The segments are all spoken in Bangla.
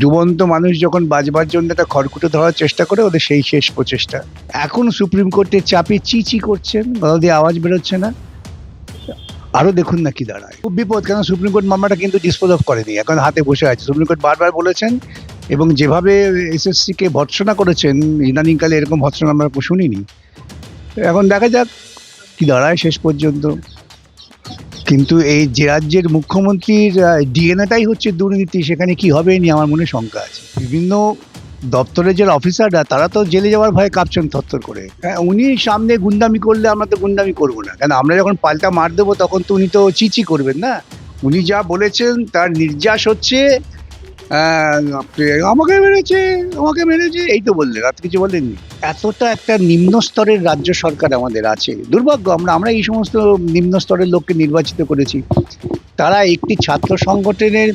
ডুবন্ত মানুষ যখন বাজবার জন্য একটা খড়কুটো ধরার চেষ্টা করে, ওদের সেই শেষ প্রচেষ্টা। এখন সুপ্রিম কোর্টের চাপে চি চি করছেন গলা দিয়ে আওয়াজ বেরোচ্ছে না। আরও দেখুন না কি দাঁড়ায়। খুব বিপদ, কেন সুপ্রিম কোর্ট মামলাটা কিন্তু ডিসপোজ অফ করেনি, এখন হাতে বসে আছে। সুপ্রিম কোর্ট বারবার বলেছেন, এবং যেভাবে এসএসসি কে ভৎসনা করেছেন, ইদানিংকালে এরকম ভৎসনা আমরা শুনিনি। এখন দেখা যাক কি দাঁড়ায় শেষ পর্যন্ত। কিন্তু এই যে রাজ্যের মুখ্যমন্ত্রীর ডিএনএটাই হচ্ছে দুর্নীতি, সেখানে কি হবে নিয়ে আমার মনে শঙ্কা আছে। বিভিন্ন দপ্তরের যে অফিসাররা, তারা তো জেলে যাওয়ার ভয়ে কাঁপছেন থরথর করে। হ্যাঁ উনি সামনে গুন্ডামি করলে আমরা তো গুন্ডামি করব না। কেন, আমরা যখন পাল্টা মার দেবো, তখন তো উনি তো চিচি করবেন না? উনি যা বলেছেন, তার নির্যাস হচ্ছে আপনি আমাকে মেরেছে আমাকে মেরেছে, এই তো বললেন আর কিছু বলেননি। এতটা একটা নিম্ন স্তরের রাজ্য সরকার আমাদের আছে। দুর্ভাগ্য, আমরা আমরা এই সমস্ত নিম্ন স্তরের লোককে নির্বাচিত করেছি। তারা একটি ছাত্র সংগঠনের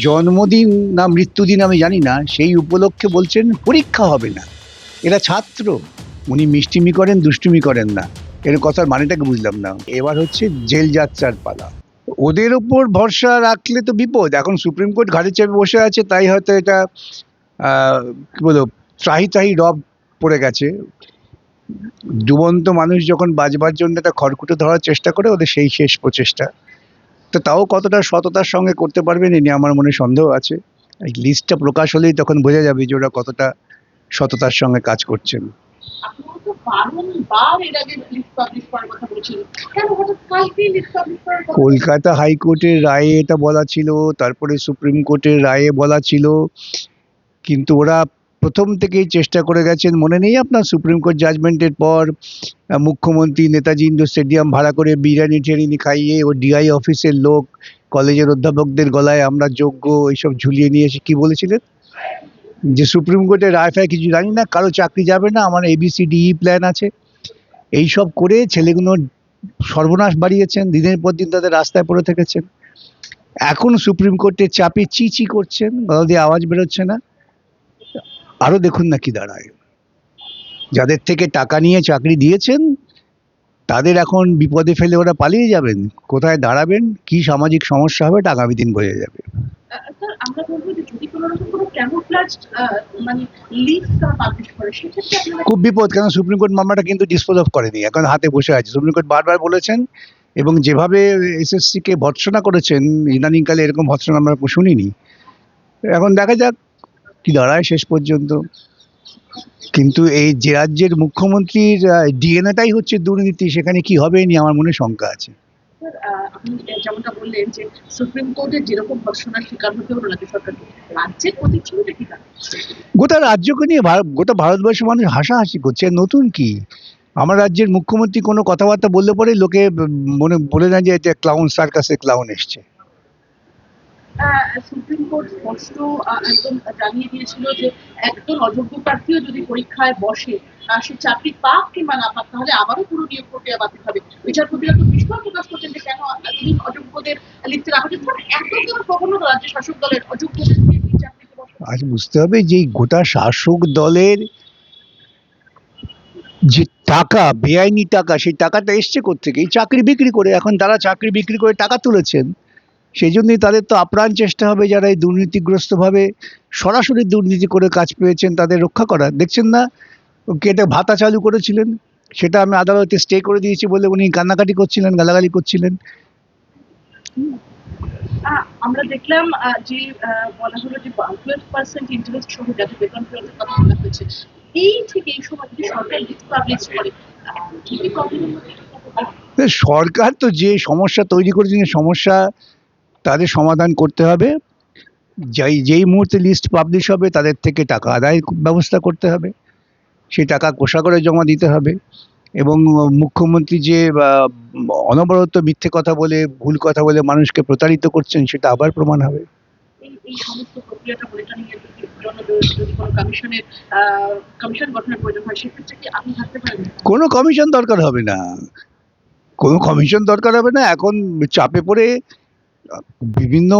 জন্মদিন না মৃত্যুদিন আমি জানি না, সেই উপলক্ষে বলছেন, পরীক্ষা হবে না। এরা ছাত্র। উনি মিষ্টিমি করেন, দুষ্টুমি করেন না। এর কথার মানেটাকে বুঝলাম না। এবার হচ্ছে জেল যাত্রার পালা। ওদের ওপর ভরসা রাখলে তো বিপদ। এখন সুপ্রিম কোর্ট ঘাড়ে চেপে বসে আছে, তাই হয়তো এটা কি বলব, ত্রাহি ত্রাহি রব পড়ে গেছে। ডুবন্ত মানুষ যখন বাজবার জন্য একটা খড়কুটো ধরার চেষ্টা করে, ওদের সেই শেষ প্রচেষ্টা। তো তাও কতটা সততার সঙ্গে করতে পারবেন এ আমার মনে সন্দেহ আছে। এই লিস্টটা প্রকাশ হলেই তখন বোঝা যাবে যে ওরা কতটা সততার সঙ্গে কাজ করছেন। তো এর আগে লিস্ট পাবলিশ করার কথা কেন হঠাৎ লিস্ট পাবলিশ করার কথা? কলকাতা হাইকোর্টের রায়ে এটা বলা ছিল, তারপরে সুপ্রিম কোর্টের রায়ে বলা ছিল। কিন্তু ওরা প্রথম থেকেই চেষ্টা করে গেছেন, মনে নেই আপনার সুপ্রিম কোর্ট জাজমেন্টের পর মুখ্যমন্ত্রী নেতাজি ইন্ডোর স্টেডিয়াম ভাড়া করে বিরিয়ানি টিরিয়ানি খাইয়ে ও ডিআই অফিসের লোক, কলেজের অধ্যাপকদের গলায় আমরা যোগ্য, এইসব ঝুলিয়ে নিয়ে এসে কী বলেছিলেন? যে সুপ্রিম কোর্টের রায় ফায় কিছু জানি না, কারও চাকরি যাবে না, আমার এবিসিডিই প্ল্যান আছে। এই সব করে ছেলেগুলোর সর্বনাশ বাড়িয়েছেন, দিনের পর দিন তাদের রাস্তায় পড়ে থেকেছেন। এখন সুপ্রিম কোর্টের চাপে চি চি করছেন গলা দিয়ে আওয়াজ বেরোচ্ছে না। আরও দেখুন না কি দাঁড়ায়। যাদের থেকে টাকা নিয়ে চাকরি দিয়েছেন, তাদের এখন বিপদে ফেলে ওরা পালিয়ে যাবেন। কোথায় দাঁড়াবেন, কি সামাজিক সমস্যা হবে এটা আগামী দিন বোঝা যাবে। আমরা বলব যে যদি কোনো রকম কোনো ক্যামোফ্লাজ মানে লিস্ট তারা পাবলিশ করে, সেক্ষেত্রে আপনারা খুব বিপদ কেন সুপ্রিম কোর্ট মামলাটা কিন্তু ডিসপোজ অফ করেনি। এখন হাতে বসে আছে। সুপ্রিম কোর্ট বারবার বলেছেন এবং যেভাবে এসএসসি কে ভৎসনা করেছেন, ইদানিংকালে এরকম ভৎসনা আমরা শুনিনি। এখন দেখা যাক কি দাঁড়ায় শেষ পর্যন্ত। কিন্তু এই যে রাজ্যের মুখ্যমন্ত্রীর ডিএনএটাই হচ্ছে দুর্নীতি, সেখানে কি হবে নিয়ে আমার মনে শঙ্কা আছে। স্যার আপনি যেমনটা বললেন যে সুপ্রিম কোর্টের যেরকম ধর্ষণার শিকার হতে হলো রাজ্য সরকারকে, রাজ্যের প্রতিচ্ছবিটা কি গোটা রাজ্যকে নিয়ে গোটা ভারতবর্ষের মানুষ হাসাহাসি করছে, নতুন কি? আমার রাজ্যের মুখ্যমন্ত্রী কোনো কথাবার্তা বললে পরে লোকে মনে, বলে না যে এটা ক্লাউন সার্কাসে ক্লাউন এসছে। সুপ্রিম কোর্ট স্পষ্ট একদম জানিয়ে দিয়েছিল যে একজন অযোগ্য প্রার্থীও যদি পরীক্ষায় বসে সে চাকরি পাক কিংবা না পাক, তাহলে আবারও পুরো নিয়োগ প্রক্রিয়া বাতিল হবে। বিচারপতিরা তো বিস্ময় প্রকাশ করছেন যে কেন অযোগ্যদের লিখতে রাখা এত কেন কখনো রাজ্য শাসক দলের অযোগ্যদের আজ বুঝতে হবে যে গোটা শাসক দলের যে টাকা, বেআইনি টাকা, সেই টাকাটা এসছে কোথেকে এই চাকরি বিক্রি করে, এখন তারা চাকরি বিক্রি করে টাকা তুলেছেন। সেই জন্যই তাদের তো আপ্রাণ চেষ্টা হবে যারা এই দুর্নীতিগ্রস্তভাবে সরাসরি দুর্নীতি করে কাজ পেয়েছেন তাদের রক্ষা করা দেখছেন না? কে একটা ভাতা চালু করেছিলেন সেটা আমি আদালতে স্টে করে দিয়েছি বলে উনি কান্নাকাটি করছিলেন গালাগালি করছিলেন। আমরা দেখলাম যে বলা হলো যে টুয়েলভ পার্সেন্ট ইন্টারেস্ট সহ যাদের বেতন ফেরতের কথা বলা হয়েছে এই থেকে এই সময় যদি সরকার লিস্ট পাবলিশ করে সরকার তো যে সমস্যা তৈরি করেছে সমস্যা তাদের সমাধান করতে হবে। যেই যেই মুহূর্তে লিস্ট পাবলিশ হবে তাদের থেকে টাকা আদায় ব্যবস্থা করতে হবে। সেই টাকা কোষাগরে জমা দিতে হবে এবং মুখ্যমন্ত্রী যে অনবরত মিথ্যে কথা বলে ভুল কথা বলে মানুষকে প্রতারিত করছেন সেটা আবার প্রমাণ হবে। কোনো কমিশন দরকার হবে না। কোনো কমিশন দরকার হবে না। এখন চাপে পড়ে বিভিন্ন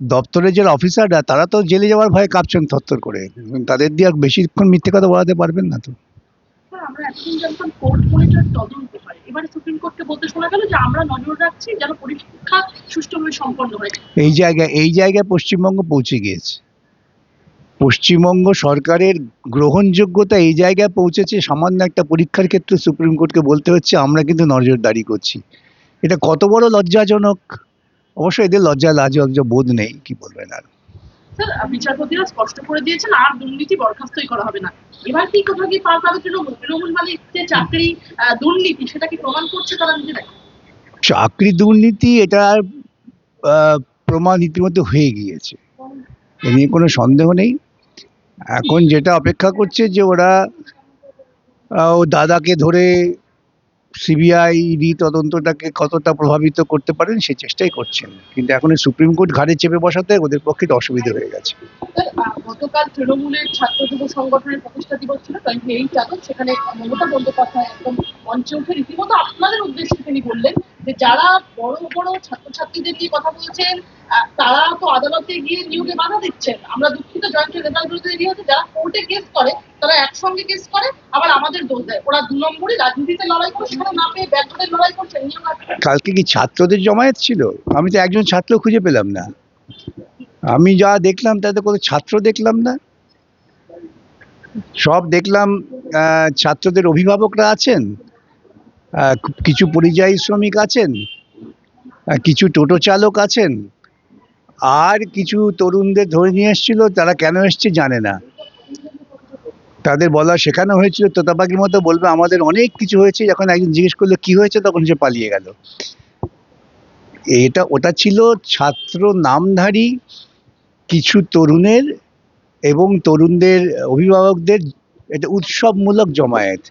দপ্তরের যে অফিসাররা তারা তো জেলে যাওয়ার ভয়ে কাঁপছেন থরথর করে। তাদের দিয়ে আর বেশিক্ষণ মিথ্যে কথা বলাতে পারবেন না তো। আমরা এতদিন জানতাম কোর্ট মনিটর তদন্ত করে এবারে সুপ্রিম কোর্টকে বলতে শোনা গেল যে আমরা নজর রাখছি যেন পরীক্ষা সুষ্ঠুভাবে সম্পন্ন হয় এই জায়গায় এই জায়গায় পশ্চিমবঙ্গ পৌঁছে গিয়েছে। পশ্চিমবঙ্গ সরকারের গ্রহণযোগ্যতা এই জায়গায় পৌঁছেছে সামান্য একটা পরীক্ষার ক্ষেত্রে সুপ্রিম কোর্টকে বলতে হচ্ছে আমরা কিন্তু নজরদারি করছি। এটা কত বড় লজ্জাজনক? অবশ্য এদের লজ্জা লাজ বোধ নেই কি বলবেন আর? বিচারপতিরা স্পষ্ট করে দিয়েছেন আর দুর্নীতি বরখাস্তই করা হবে না। এবার কি কোথাও কি পার পাবে তৃণমূল তৃণমূল মানে যে চাকরি দুর্নীতি সেটা কি প্রমাণ করছে তারা নিজেরাই? চাকরি দুর্নীতি এটার প্রমাণ ইতিমধ্যে হয়ে গিয়েছে। এ নিয়ে কোনো সন্দেহ নেই। এখন যেটা অপেক্ষা করছে যে ওরা ও দাদাকে ধরে তদন্তটাকে কতটা প্রভাবিত করতে পারেন চেষ্টাই করছেন। কিন্তু এখন সুপ্রিম কোর্ট ঘাড়ে চেপে বসাতে ওদের পক্ষে অসুবিধা হয়ে গেছে। গতকাল তৃণমূলের সংগঠনের প্রতিষ্ঠা টোয়েন্টি এইট আগস্ট সেখানে রীতিমতো আপনাদের উদ্দেশ্যে তিনি বললেন যে, যারা বড় বড় ছাত্রছাত্রীদের নিয়ে কথা বলছেন তারা তো আদালতে গিয়ে নিয়োগে বাধা দিচ্ছেন। আমরা দুঃখিত জয়েন্ট বিরুদ্ধে এগিয়ে হচ্ছে যারা কোর্টে কেস করে, তারা একসঙ্গে কেস করে, আবার আমাদের দোষ দেয়। ওরা দু নম্বরই রাজনীতিতে লড়াই করে, সেখানে না পেয়ে ব্যাকদের লড়াই করছে কালকে কি ছাত্রদের জমায়েত ছিল? আমি তো একজন ছাত্র খুঁজে পেলাম না। আমি যা দেখলাম, তাতে কোনো ছাত্র দেখলাম না। সব দেখলাম ছাত্রদের অভিভাবকরা আছেন কিছু পরিযায়ী শ্রমিক আছেন কিছু টোটো চালক আছেন আর কিছু তরুণদের ধরে নিয়ে এসেছিল, তারা কেন এসছে জানে না। তাদের বলা শেখানো হয়েছিল তোতাপাকির মতো বলবে, আমাদের অনেক কিছু হয়েছে। যখন একজন জিজ্ঞেস করল, কি হয়েছে? তখন সে পালিয়ে গেল। এটা, ওটা ছিল ছাত্র নামধারী কিছু তরুণের এবং তরুণদের অভিভাবকদের এটা উৎসবমূলক জমায়েত।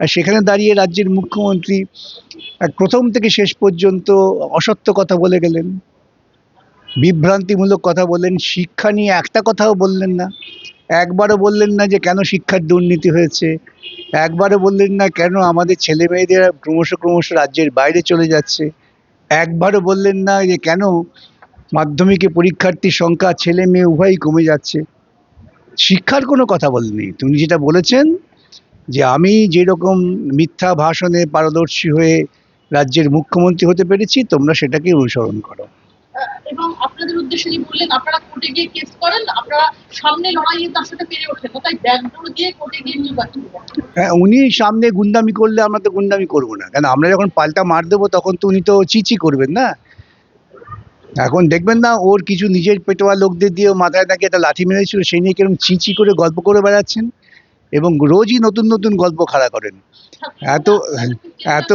আর সেখানে দাঁড়িয়ে রাজ্যের মুখ্যমন্ত্রী প্রথম থেকে শেষ পর্যন্ত অসত্য কথা বলে গেলেন। বিভ্রান্তিমূলক কথা বললেন। শিক্ষা নিয়ে একটা কথাও বললেন না। একবারও বললেন না যে কেন শিক্ষার দুর্নীতি হয়েছে। একবারও বললেন না কেন আমাদের ছেলে মেয়েদের ক্রমশ ক্রমশ রাজ্যের বাইরে চলে যাচ্ছে। একবারও বললেন না যে কেন মাধ্যমিকে পরীক্ষার্থীর সংখ্যা ছেলে মেয়ে উভয়ই কমে যাচ্ছে। শিক্ষার কোনো কথা বলেননি। তিনি যেটা বলেছেন যে আমি যেরকম মিথ্যা ভাষণে পারদর্শী হয়ে রাজ্যের মুখ্যমন্ত্রী হতে পেরেছি, তোমরা সেটাকে অনুসরণ করো। এবং আপনাদের উদ্দেশ্যে যে বললেন আপনারা কোর্টে গিয়ে কেস করেন আপনারা সামনে লড়াইয়ে তার সাথে পেরে ওঠেন। তাই ব্যাকডোর দিয়ে কোর্টে গিয়ে আটকে হ্যাঁ উনি সামনে গুন্ডামি করলে আমরা তো গুন্ডামি করব না। কেন আমরা যখন পাল্টা মার দেবো তখন তো উনি তো চিচি করবেন না? এখন দেখবেন না ওর কিছু নিজের পেটোয়া লোকদের দিয়ে মাথায় নাকি একটা লাঠি মেরেছিল সেই নিয়ে কীরকম চিচি করে গল্প করে বেড়াচ্ছেন এবং রোজই নতুন নতুন গল্প খাড়া করেন। এত এত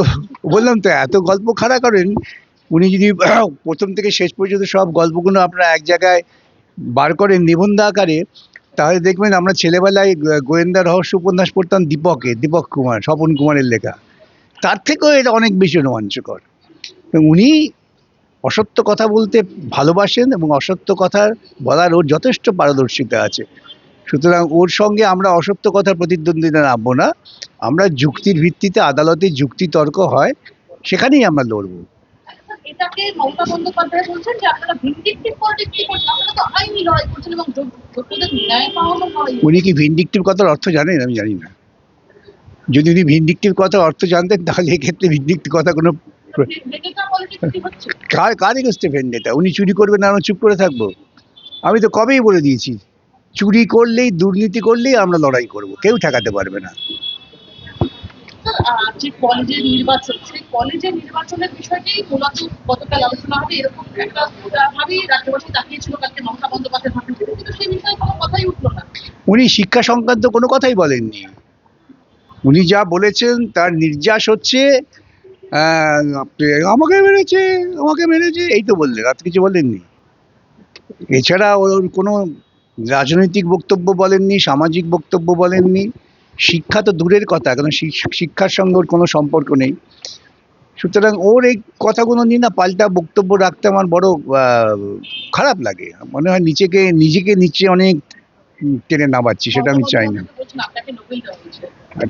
বললাম তো এত গল্প খাড়া করেন উনি যদি প্রথম থেকে শেষ পর্যন্ত সব গল্পগুলো আপনারা এক জায়গায় বার করেন নিবন্ধ আকারে, তাহলে দেখবেন আমরা ছেলেবেলায় গোয়েন্দা রহস্য উপন্যাস পড়তাম দীপকে, দীপক কুমার, স্বপন কুমারের লেখা। তার থেকেও এটা অনেক বেশি রোমাঞ্চকর। উনি অসত্য কথা বলতে ভালোবাসেন এবং অসত্য কথা বলার ওর যথেষ্ট পারদর্শিতা আছে। সুতরাং ওর সঙ্গে আমরা অসত্য কথার প্রতিদ্বন্দ্বিতা নামবো না। আমরা যুক্তির ভিত্তিতে আদালতে যুক্তি তর্ক হয়, সেখানেই আমরা লড়বো। এটাকে মমতা বন্দ্যোপাধ্যায় বলছেন যে আপনারা ভিন্ডিকটিভ পলিটিক্স করছেন আপনারা তো আইনি লড়াই করছেন এবং যোগ্য- যোগ্যদের ন্যায় পাওয়ানো লড়াই উনি কি ভিন্ডিকটিভ কথার অর্থ জানেন? আমি জানি না। যদি উনি ভিন্ডিকটিভ কথার অর্থ জানতেন তাহলে এক্ষেত্রে ভিন্ডিকটিভ কথা কোনো কার কার এগেস্টে ভেন্ডেটা উনি চুরি করবেন আমরা চুপ করে থাকব। আমি তো কবেই বলে দিয়েছি চুরি করলেই দুর্নীতি করলেই আমরা লড়াই করব। কেউ ঠেকাতে পারবে না। যে কলেজের নির্বাচন, সেই কলেজের নির্বাচনের বিষয়টি মূলত গতকাল আলোচনা হবে। এরকম একটা ভাবেই রাজ্যবাসী তাকিয়েছিল কালকে মমতা বন্দ্যোপাধ্যায় ভাবেন কিন্তু সেই বিষয়ে কোনো কথাই উঠল না। উনি শিক্ষা সংক্রান্ত কোনো কথাই বলেননি। উনি যা বলেছেন তার নির্যাস হচ্ছে আমাকে মেরেছে আমাকে মেরেছে, এই তো বললেন, আর কিছু বলেননি। এছাড়া ওর কোনো রাজনৈতিক বক্তব্য বলেননি, সামাজিক বক্তব্য বলেননি। শিক্ষা তো দূরের কথা, কারণ শিক- শিক্ষার সঙ্গে ওর কোনো সম্পর্ক নেই। সুতরাং ওর এই কথাগুলো নিয়ে না পাল্টা বক্তব্য রাখতে আমার বড় খারাপ লাগে। মনে হয় নিজেকে নিজেকে নিচে অনেক টেনে নামাচ্ছি, সেটা আমি চাই না।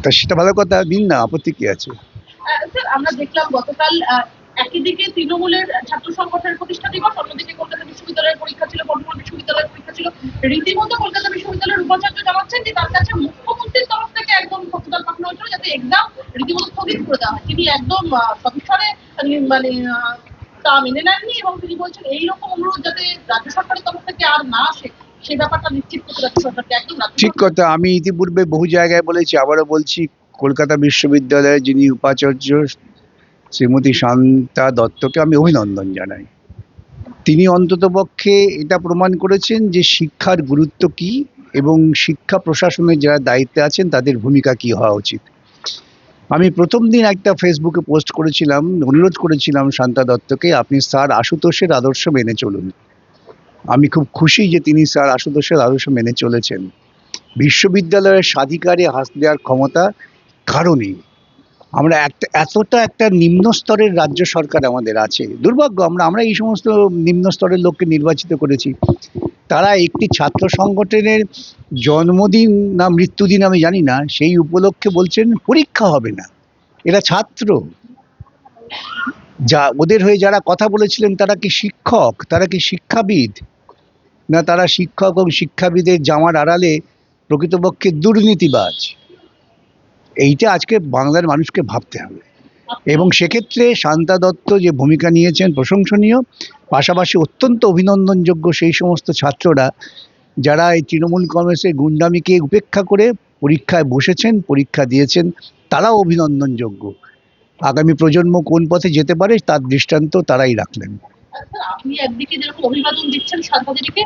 তা সেটা ভালো কথা দিন না, আপত্তি কি আছে? আমরা দেখলাম গতকাল একই দিকে তৃণমূলের ছাত্র সংগঠনের প্রতিষ্ঠা দিবস অন্যদিকে কলকাতা বিশ্ববিদ্যালয়ের পরীক্ষা ছিল বর্ধমান বিশ্ববিদ্যালয়ের পরীক্ষা ছিল। রীতিমতো কলকাতা বিশ্ববিদ্যালয়ের উপাচার্য জানাচ্ছেন যে তার কাছে মুখ্যমন্ত্রীর তরফ থেকে একদম প্রস্তাব পাঠানো হয়েছিল যাতে এক্সাম রীতিমতো স্থগিত করে দেওয়া হয়। তিনি একদম আহ, মানে তা মেনে নেননি এবং তিনি বলছেন এইরকম অনুরোধ যাতে রাজ্য সরকারের তরফ থেকে আর না আসে সেই ব্যাপারটা নিশ্চিত করতে একদম রাজ্য ঠিক কথা আমি ইতিপূর্বে বহু জায়গায় বলেছি আবারও বলছি কলকাতা বিশ্ববিদ্যালয়ের যিনি উপাচার্য শ্রীমতী শান্তা দত্তকে আমি অভিনন্দন জানাই। তিনি অন্ততপক্ষে এটা প্রমাণ করেছেন যে শিক্ষার গুরুত্ব কী এবং শিক্ষা প্রশাসনের যারা দায়িত্বে আছেন তাদের ভূমিকা কী হওয়া উচিত। আমি প্রথম দিন একটা ফেসবুকে পোস্ট করেছিলাম, অনুরোধ করেছিলাম শান্তা দত্তকে, আপনি স্যার আশুতোষের আদর্শ মেনে চলুন। আমি খুব খুশি যে তিনি স্যার আশুতোষের আদর্শ মেনে চলেছেন। বিশ্ববিদ্যালয়ের স্বাধিকারে হাত দেওয়ার ক্ষমতা কারও নেই। আমরা এতটা একটা নিম্ন স্তরের রাজ্য সরকার আমাদের আছে। দুর্ভাগ্য, আমরা আমরা এই সমস্ত নিম্ন স্তরের লোককে নির্বাচিত করেছি। তারা একটি ছাত্র সংগঠনের জন্মদিন না মৃত্যুদিন আমি জানি না, সেই উপলক্ষে বলছেন, পরীক্ষা হবে না। এরা ছাত্র। যা, ওদের হয়ে যারা কথা বলেছিলেন, তারা কি শিক্ষক? তারা কি শিক্ষাবিদ? না, তারা শিক্ষক এবং শিক্ষাবিদের জামার আড়ালে প্রকৃতপক্ষে দুর্নীতিবাজ। এইটা আজকে বাংলার মানুষকে ভাবতে হবে। এবং সেক্ষেত্রে শান্তা দত্ত যে ভূমিকা নিয়েছেন প্রশংসনীয়, পাশাপাশি অত্যন্ত অভিনন্দনযোগ্য সেই সমস্ত ছাত্ররা যারা এই তৃণমূল কংগ্রেসের গুন্ডামিকে উপেক্ষা করে পরীক্ষায় বসেছেন, পরীক্ষা দিয়েছেন, তারাও অভিনন্দনযোগ্য। আগামী প্রজন্ম কোন পথে যেতে পারে তার দৃষ্টান্ত তারাই রাখলেন। আপনি একদিকে যেরকম অভিবাদন দিচ্ছেন শান্তাদেরকে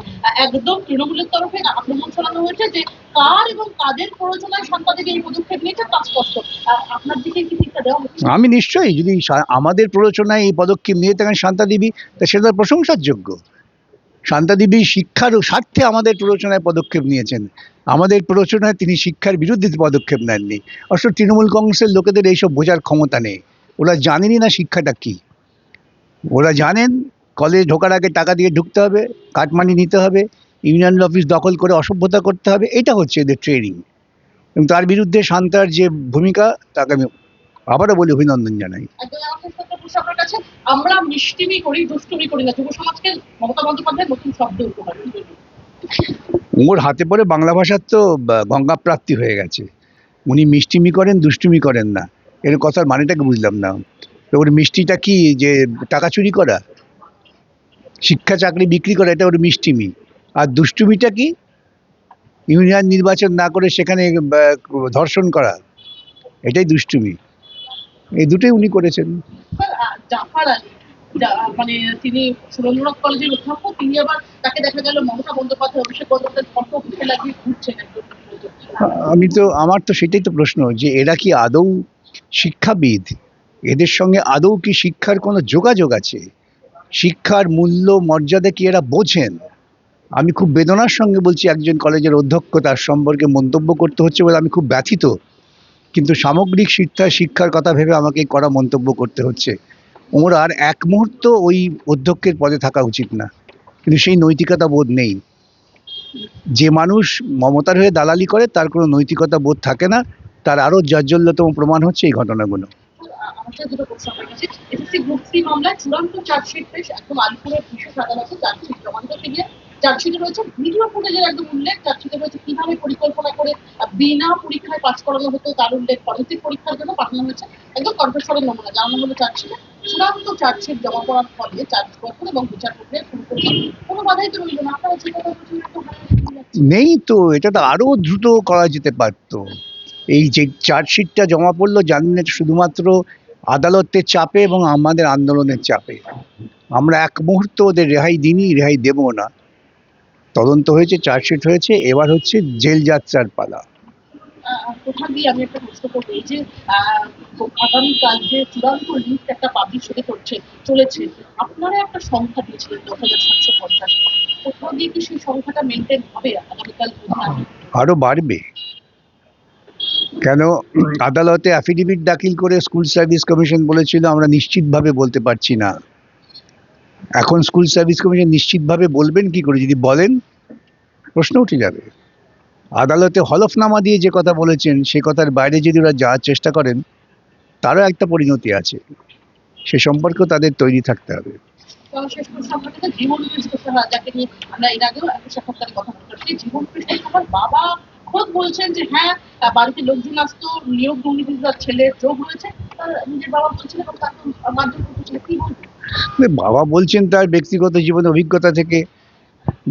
একদম তৃণমূলের তরফে আক্রমণ চালানো হয়েছে যে কার এবং কাদের প্ররোচনায় শান্তাদেবী এই পদক্ষেপ নিয়েছে তা স্পষ্ট। আপনার দিকে কি শিক্ষা দেওয়া আমি নিশ্চয়ই, যদি আমাদের প্ররোচনায় এই পদক্ষেপ নিয়ে থাকেন শান্তাদেবী, তা সেটা প্রশংসার যোগ্য শান্তাদেবী শিক্ষার স্বার্থে আমাদের প্ররোচনায় পদক্ষেপ নিয়েছেন। আমাদের প্ররোচনায় তিনি শিক্ষার বিরুদ্ধে পদক্ষেপ নেননি। অবশ্য তৃণমূল কংগ্রেসের লোকেদের এইসব বোঝার ক্ষমতা নেই। ওরা জানেনই না শিক্ষাটা কি। ওরা জানেন কলেজে ঢোকার আগে টাকা দিয়ে ঢুকতে হবে কাটমানি নিতে হবে ইউনিয়ন অফিস দখল করে অসভ্যতা করতে হবে এটা হচ্ছে এদের ট্রেনিং এবং তার বিরুদ্ধে শান্তার যে ভূমিকা তাকে আমি আবারও বলি অভিনন্দন জানাই। একদম আমার শেষ কথা প্রশ্ন আপনার কাছে আমরা মিষ্টিমি করি দুষ্টুমি করি না। যুব সমাজকে মমতা বন্দ্যোপাধ্যায় নতুন শব্দ উপহার ওর হাতে পরে বাংলা ভাষার তো গঙ্গা প্রাপ্তি হয়ে গেছে। উনি মিষ্টিমি করেন দুষ্টুমি করেন না। এর কথার মানেটাকে বুঝলাম না। ওর মিষ্টিটা কি যে টাকা চুরি করা? শিক্ষা চাকরি বিক্রি করা এটা ওর মিষ্টিমি আর দুষ্টুমিটা কি? ইউনিয়ন নির্বাচন না করে সেখানে ধর্ষণ করা। এটাই দুষ্টুমি। এই দুটোই উনি করেছেন। মানে তিনি সুরেন্দ্রনাথ কলেজের অধ্যক্ষ তিনি আবার তাকে দেখা গেল মমতা বন্দ্যোপাধ্যায় অভিষেক বন্দ্যোপাধ্যায় ফটো মুখে লাগিয়ে ঘুরছেন আমি তো আমার তো সেটাই তো প্রশ্ন যে এরা কি আদৌ শিক্ষাবিদ? এদের সঙ্গে আদৌ কি শিক্ষার কোনো যোগাযোগ আছে? শিক্ষার মূল্য, মর্যাদা কি এরা বোঝেন? আমি খুব বেদনার সঙ্গে বলছি একজন কলেজের অধ্যক্ষ, তার সম্পর্কে মন্তব্য করতে হচ্ছে বলে আমি খুব ব্যথিত। কিন্তু সামগ্রিক শিক্ষা, শিক্ষার কথা ভেবে আমাকে কড়া মন্তব্য করতে হচ্ছে। ওর আর এক মুহূর্ত ওই অধ্যক্ষের পদে থাকা উচিত না। কিন্তু সেই নৈতিকতা বোধ নেই। যে মানুষ মমতার হয়ে দালালি করে, তার কোনো নৈতিকতা বোধ থাকে না। তার আরও জাজ্জল্যতম প্রমাণ হচ্ছে এই ঘটনাগুলো। দুটো প্রশ্ন এসএসসি গ্রুপ সি মামলায় চূড়ান্ত চার্জশিট পেশ একদম আলিপুরের বিশেষ আদালতে চার্জশিট জমা গিয়ে চার্জশিটে রয়েছে ভিডিও একদম উল্লেখ। চার্জশিটে রয়েছে কীভাবে পরিকল্পনা করে বিনা পরীক্ষায় পাশ করানো হতো, তার উল্লেখ পরবর্তী পরীক্ষার জন্য পাঠানো হয়েছে। একদম কণ্ঠস্বরের নমুনা হলো চার্জশিটে। চূড়ান্ত চার্জশিট জমা করার ফলে চার্জ গঠন এবং বিচার প্রক্রিয়া শুরু করল কোনো বাধাই তো রইল না। আপনারা নেই তো, এটা তো আরও দ্রুত করা যেতে পারতো। এই যে চার্জশিটটা জমা পড়ল এটা শুধুমাত্র আদালতের চাপে এবং আমাদের আন্দোলনের চাপে। আমরা এক মুহূর্ত ওদের রেহাই দিনই রেহাই দেব না। তদন্ত হয়েছে চার্জশিট হয়েছে এবার হচ্ছে জেল যাত্রার পালা। আহ, কোথা দিয়ে আমি একটা প্রশ্ন করব যে আগামীকাল যে চূড়ান্ত লিস্ট একটা পাবলিশ হতে করছে চলেছে আপনারা একটা সংখ্যা দিয়েছিলেন দশ হাজার সাতশো পঞ্চাশ। কোথাও দিয়ে কি সেই সংখ্যাটা মেনটেন হবে আগামীকাল? বুধবার? বাড়বে। কেন আদালতে অ্যাফিডেভিট দাখিল করে স্কুল সার্ভিস কমিশন বলেছিল, আমরা নিশ্চিতভাবে বলতে পারছি না। এখন স্কুল সার্ভিস কমিশন নিশ্চিতভাবে বলবেন কি করে? যদি বলেন, প্রশ্ন উঠে যাবে। আদালতে হলফনামা দিয়ে যে কথা বলেছেন, সে কথার বাইরে যদি ওরা যাওয়ার চেষ্টা করেন, তারও একটা পরিণতি আছে। সে সম্পর্কেও তাদের তৈরি থাকতে হবে। বাবা খোদ বলছেন যে হ্যাঁ বাড়িতে লোকজন আসতো, নিয়োগ দুর্নীতির ছেলের যোগ রয়েছে তার নিজের বাবা বলছেন এবং তাকে মাধ্যম কি বাবা বলছেন তার ব্যক্তিগত জীবনে অভিজ্ঞতা থেকে।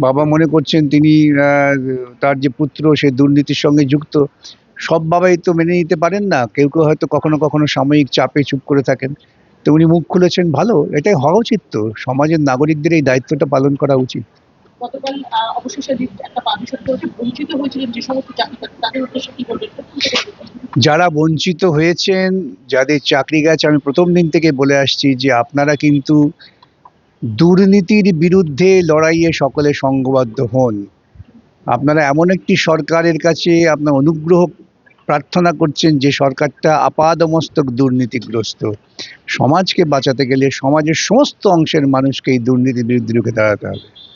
বাবা মনে করছেন তিনি তার যে পুত্র, সে দুর্নীতির সঙ্গে যুক্ত। সব বাবাই তো মেনে নিতে পারেন না। কেউ কেউ হয়তো কখনো কখনো সাময়িক চাপে চুপ করে থাকেন। তো উনি মুখ খুলেছেন, ভালো, এটাই হওয়া উচিত তো। সমাজের নাগরিকদের এই দায়িত্বটা পালন করা উচিত। গতকাল অবশেষে একটা পাবলিশ করেছে বঞ্চিত হয়েছিলেন যে সমস্ত চাকরি তাদের উদ্দেশ্যে কি বলবেন? যারা বঞ্চিত হয়েছেন, যাদের চাকরি গেছে, আমি প্রথম দিন থেকে বলে আসছি যে আপনারা কিন্তু দুর্নীতির বিরুদ্ধে লড়াইয়ে সকলে সংঘবদ্ধ হন। আপনারা এমন একটি সরকারের কাছে আপনার অনুগ্রহ প্রার্থনা করছেন যে সরকারটা আপাদমস্তক দুর্নীতিগ্রস্ত। সমাজকে বাঁচাতে গেলে সমাজের সমস্ত অংশের মানুষকে এই দুর্নীতির বিরুদ্ধে রুখে দাঁড়াতে হবে।